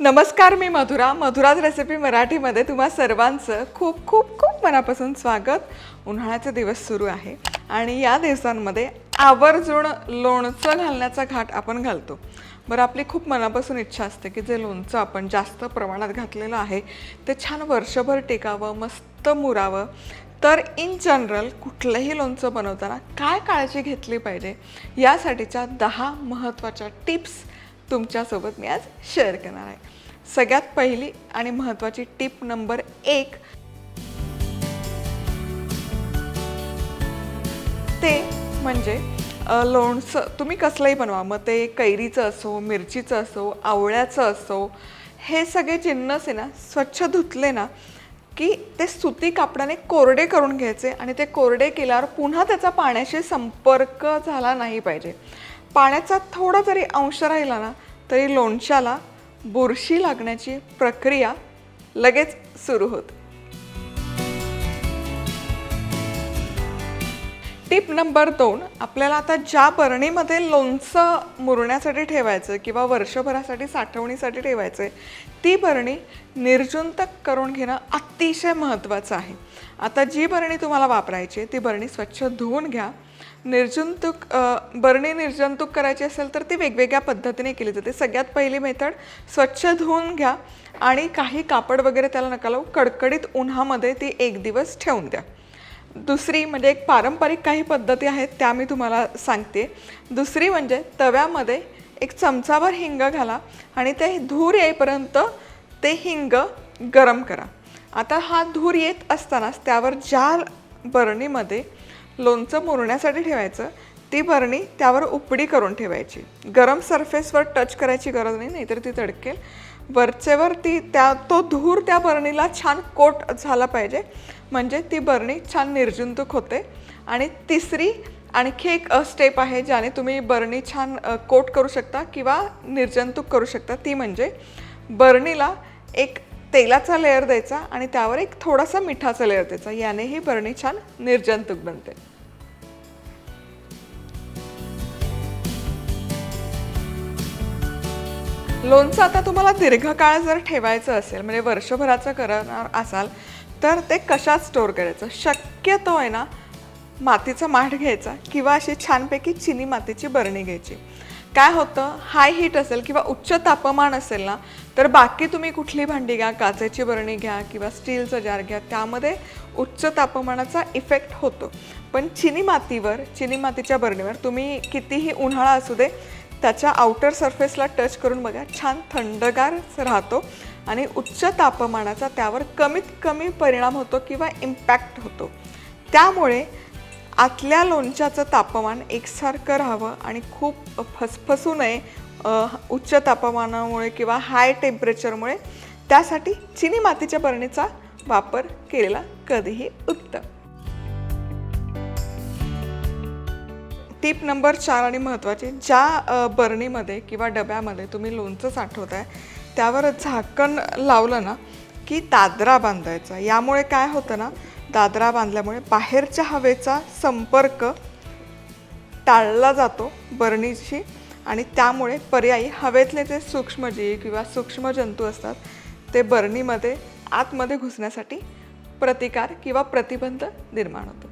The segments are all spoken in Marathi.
नमस्कार मी मधुरा. मधुराज रेसिपी मराठीमध्ये तुम्हा सर्वांचं खूप खूप खूप मनापासून स्वागत. उन्हाळ्याचे दिवस सुरू आहे आणि या दिवसांमध्ये आवर्जून लोणचं घालण्याचा घाट आपण घालतो. बरं आपली खूप मनापासून इच्छा असते की जे लोणचं आपण जास्त प्रमाणात घातलेलं आहे ते छान वर्षभर टिकावं मस्त मुरावं. तर इन जनरल कुठलंही लोणचं बनवताना काय काळजी घेतली पाहिजे? यासाठीच्या दहा महत्त्वाच्या टिप्स तुमच्यासोबत मी आज शेअर करणार आहे. सगळ्यात पहिली आणि महत्त्वाची टिप नंबर एक. ते म्हणजे लोणचं. तुम्ही कसलंही बनवा. मग ते कैरीचं असो मिरचीचं असो आवळ्याचं असो हे सगळे जिन्नस आहे ना स्वच्छ धुतले ना की ते सुती कापडाने कोरडे करून घ्यायचे आणि ते कोरडे केल्यावर पुन्हा त्याचा पाण्याशी संपर्क झाला नाही पाहिजे. पाण्याचा थोडा जरी अंश राहिला ना तरी लोणच्याला बुरशी लागण्याची प्रक्रिया लगेच सुरू होते. टिप नंबर दोन आपल्याला आता ज्या बरणीमध्ये लोणचं मुरण्यासाठी ठेवायचं किंवा वर्षभरासाठी साठवणीसाठी ठेवायचं आहे ती बरणी निर्जंतक करून घेणं अतिशय महत्त्वाचं आहे. आता जी बरणी तुम्हाला वापरायची आहे ती बरणी स्वच्छ धुवून घ्या. निर्जंतुक बरणी निर्जंतुक करायची असेल तर ती वेगवेगळ्या पद्धतीने केली जाते. सगळ्यात पहिली मेथड स्वच्छ धुवून घ्या आणि काही कापड वगैरे त्याला नका लावू. कडकडीत उन्हामध्ये ती एक दिवस ठेवून द्या. दुसरी म्हणजे एक पारंपरिक काही पद्धती आहेत त्या मी तुम्हाला सांगते. दुसरी म्हणजे तव्यामध्ये एक चमचाभर हिंग घाला आणि ते धूर येईपर्यंत ते हिंग गरम करा. आता हा धूर येत असतानाच त्यावर ज्या बरणीमध्ये लोणचं मुरण्यासाठी ठेवायचं. ती बरणी त्यावर उपडी करून ठेवायची. गरम सरफेसवर टच करायची गरज नाही नाहीतर ती तडकेल. वरचेवर ती त्या तो धूर त्या बरणीला छान कोट झाला पाहिजे. म्हणजे ती बरणी छान निर्जंतुक होते. आणि तिसरी आणखी एक स्टेप आहे ज्याने तुम्ही बरणी छान कोट करू शकता किंवा निर्जंतुक करू शकता. ती म्हणजे बरणीला एक तेलाचा लेअर द्यायचा आणि त्यावर एक थोडासा मिठाचा लेअर द्यायचा. याने ही बरणी छान निर्जंतुक बनते. लोणचं आता तुम्हाला दीर्घकाळ जर ठेवायचं असेल म्हणजे वर्षभराचं करणार असाल तर ते कशात स्टोअर करायचं? शक्यतो आहे ना मातीचा माठ घ्यायचा किंवा अशी छानपैकी चिनी मातीची बरणी घ्यायची. काय होतं? हाय हीट असेल किंवा उच्च तापमान असेल ना तर बाकी तुम्ही कुठली भांडी घ्या काचेची बरणी घ्या किंवा स्टीलचं जार घ्या त्यामध्ये उच्च तापमानाचा इफेक्ट होतो. पण चिनी मातीवर चिनी मातीच्या बरणीवर तुम्ही कितीही उन्हाळा असू दे त्याच्या आउटर सरफेसला टच करून बघा छान थंडगार राहतो आणि उच्च तापमानाचा त्यावर कमीत कमी परिणाम होतो किंवा इम्पॅक्ट होतो. त्यामुळे आतल्या लोणच्याचं तापमान एकसारखं राहावं आणि खूप फसफसू नये उच्च तापमानामुळे किंवा हाय टेम्परेचरमुळे त्यासाठी चिनी मातीच्या बरणीचा वापर केलेला कधीही उत्तम टिप नंबर चार आणि महत्त्वाची ज्या बरणीमध्ये किंवा डब्यामध्ये तुम्ही लोणचं साठवताय त्यावर झाकण लावलं ना की दादरा बांधायचा. यामुळे काय होतं ना दादरा बांधल्यामुळे बाहेरच्या हवेचा संपर्क टाळला जातो बरणीशी आणि त्यामुळे पर्यायी हवेतले जे सूक्ष्मजीव किंवा सूक्ष्म जंतू असतात ते बरणीमध्ये आतमध्ये घुसण्यासाठी प्रतिकार किंवा प्रतिबंध निर्माण होतो.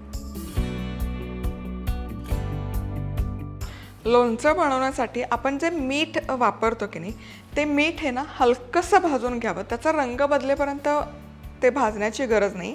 लोणचं बनवण्यासाठी आपण जे मीठ वापरतो की नाही ते मीठ हे ना हलकंसं भाजून घ्यावं. त्याचा रंग बदलेपर्यंत ते भाजण्याची गरज नाही.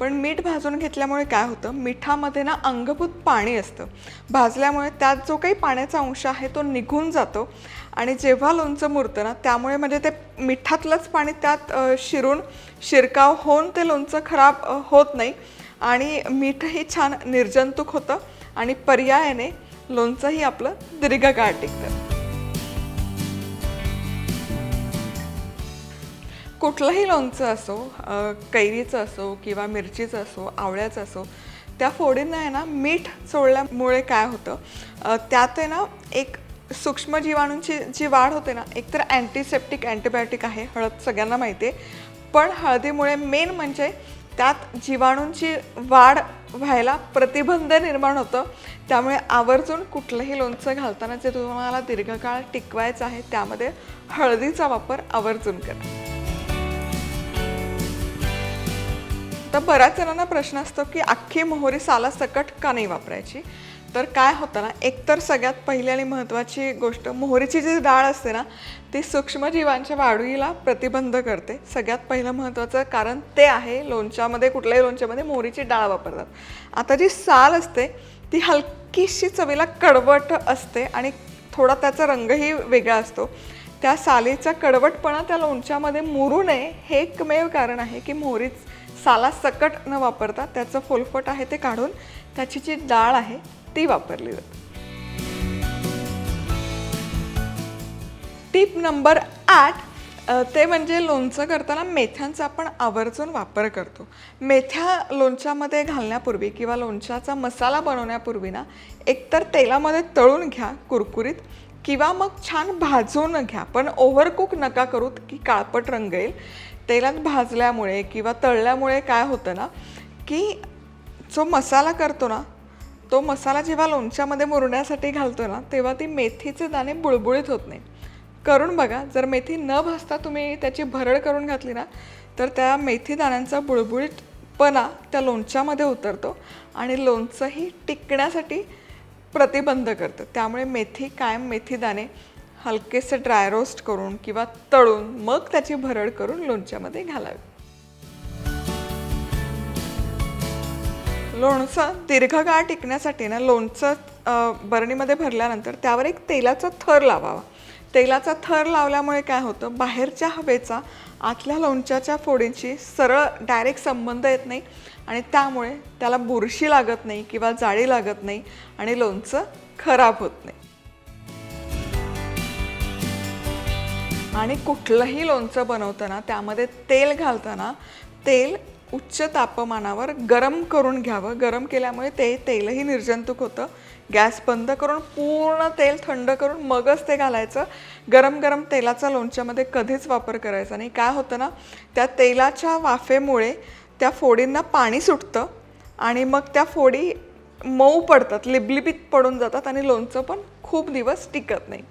पण मीठ भाजून घेतल्यामुळे काय होतं मिठामध्ये ना अंगभूत पाणी असतं. भाजल्यामुळे त्यात जो काही पाण्याचा अंश आहे तो निघून जातो. आणि जेव्हा लोणचं मुरतं ना त्यामुळे म्हणजे ते मिठातलंच पाणी त्यात शिरून शिरकाव होऊन ते लोणचं खराब होत नाही. आणि मीठही छान निर्जंतुक होतं. आणि पर्यायाने लोणचंही आपलं दीर्घकाळ टिकतं. कुठलंही लोणचं असो कैरीचं असो किंवा मिरचीचं असो आवळ्याचं असो त्या फोडींना आहे ना मीठ चोळल्यामुळे काय होतं? त्यात आहे ना एक सूक्ष्म जीवाणूंची जी वाढ होते ना एकतर अँटीसेप्टिक अँटीबायोटिक आहे हळद सगळ्यांना माहिती आहे. पण हळदीमुळे मेन म्हणजे त्यात जीवाणूंची वाढ व्हायला प्रतिबंध निर्माण होतं. त्यामुळे आवर्जून कुठलंही लोणचं घालताना जे तुम्हाला दीर्घकाळ टिकवायचं आहे त्यामध्ये हळदीचा वापर आवर्जून करा. तर बऱ्याच जणांना प्रश्न असतो की अख्खी मोहरी साला सकट का नाही वापरायची? तर काय होतं ना एकतर सगळ्यात पहिली आणि महत्त्वाची गोष्ट मोहरीची जी डाळ असते ना ती सूक्ष्मजीवांच्या वाढीला प्रतिबंध करते. सगळ्यात पहिलं महत्त्वाचं कारण ते आहे लोणच्यामध्ये कुठल्याही लोणच्यामध्ये मोहरीची डाळ वापरतात. आता जी साल असते ती हलकीशी चवीला कडवट असते आणि थोडा त्याचा रंगही वेगळा असतो. त्या सालीचा कडवटपणा त्या लोणच्यामध्ये मुरू नये हे एकमेव कारण आहे की मोहरीच साला सकट न वापरता त्याचं फोलफट आहे ते काढून त्याची जी डाळ आहे ती वापरली जाते. टीप नंबर आठ ते म्हणजे लोणचं करताना मेथ्यांचा आपण आवर्जून वापर करतो. मेथ्या लोणच्यामध्ये घालण्यापूर्वी किंवा लोणच्याचा मसाला बनवण्यापूर्वी ना एकतर तेलामध्ये तळून घ्या कुरकुरीत किंवा मग छान भाजून घ्या. पण ओव्हरकुक नका करू की काळपट रंग येईल तेलात भाजल्यामुळे किंवा तळल्यामुळे काय होतं ना की जो मसाला करतो ना तो मसाला जेव्हा लोणच्यामध्ये मुरण्यासाठी घालतो ना तेव्हा ती मेथीचे दाणे बुळबुळीत होत नाही करून बघा जर मेथी न भाजता तुम्ही त्याची भरड करून घातली ना तर त्या मेथी दाण्यांचा बुळबुळीतपणा त्या लोणच्यामध्ये उतरतो आणि लोणचंही टिकण्यासाठी प्रतिबंध करतं. त्यामुळे मेथी कायम मेथी दाणे हलकेसे ड्राय रोस्ट करून किंवा तळून मग त्याची भरड करून लोणच्यामध्ये घालावी. लोणचं दीर्घकाळ टिकण्यासाठी ना लोणचं बरणीमध्ये भरल्यानंतर त्यावर एक तेलाचा थर लावावा. तेलाचा थर लावल्यामुळे काय होतं? बाहेरच्या हवेचा आतल्या लोणच्याच्या फोडींशी सरळ डायरेक्ट संबंध येत नाही आणि त्यामुळे त्याला बुरशी लागत नाही किंवा जाळी लागत नाही आणि लोणचं खराब होत नाही. आणि कुठलंही लोणचं बनवताना त्यामध्ये तेल घालताना तेल उच्च तापमानावर गरम करून घ्यावं. गरम केल्यामुळे ते तेलही निर्जंतुक होतं. गॅस बंद करून पूर्ण तेल थंड करून मगच ते घालायचं. गरम गरम तेलाचा लोणच्यामध्ये कधीच वापर करायचा नाही. काय होतं ना त्या तेलाच्या वाफेमुळे त्या फोडींना पाणी सुटतं आणि मग त्या फोडी मऊ पडतात लिबलिबीत पडून जातात आणि लोणचं पण खूप दिवस टिकत नाही.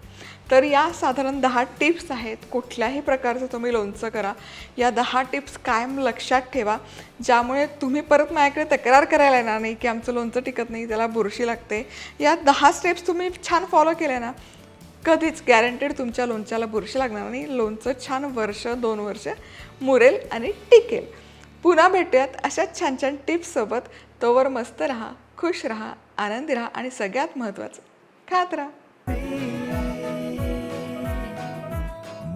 तर या साधारण दहा टिप्स आहेत कुठल्याही प्रकारचं तुम्ही लोणचं करा. या दहा टिप्स कायम लक्षात ठेवा ज्यामुळे तुम्ही परत माझ्याकडे तक्रार करायला येणार नाही की आमचं लोणचं टिकत नाही त्याला बुरशी लागते. या दहा स्टेप्स तुम्ही छान फॉलो केल्या ना कधीच गॅरंटेड तुमच्या लोणच्याला बुरशी लागणार नाही. लोणचं छान वर्ष दोन वर्ष मुरेल आणि टिकेल. पुन्हा भेटूयात अशाच छान छान टिप्ससोबत तोवर मस्त राहा खुश राहा आनंदी राहा आणि सगळ्यात महत्त्वाचं खात राहा.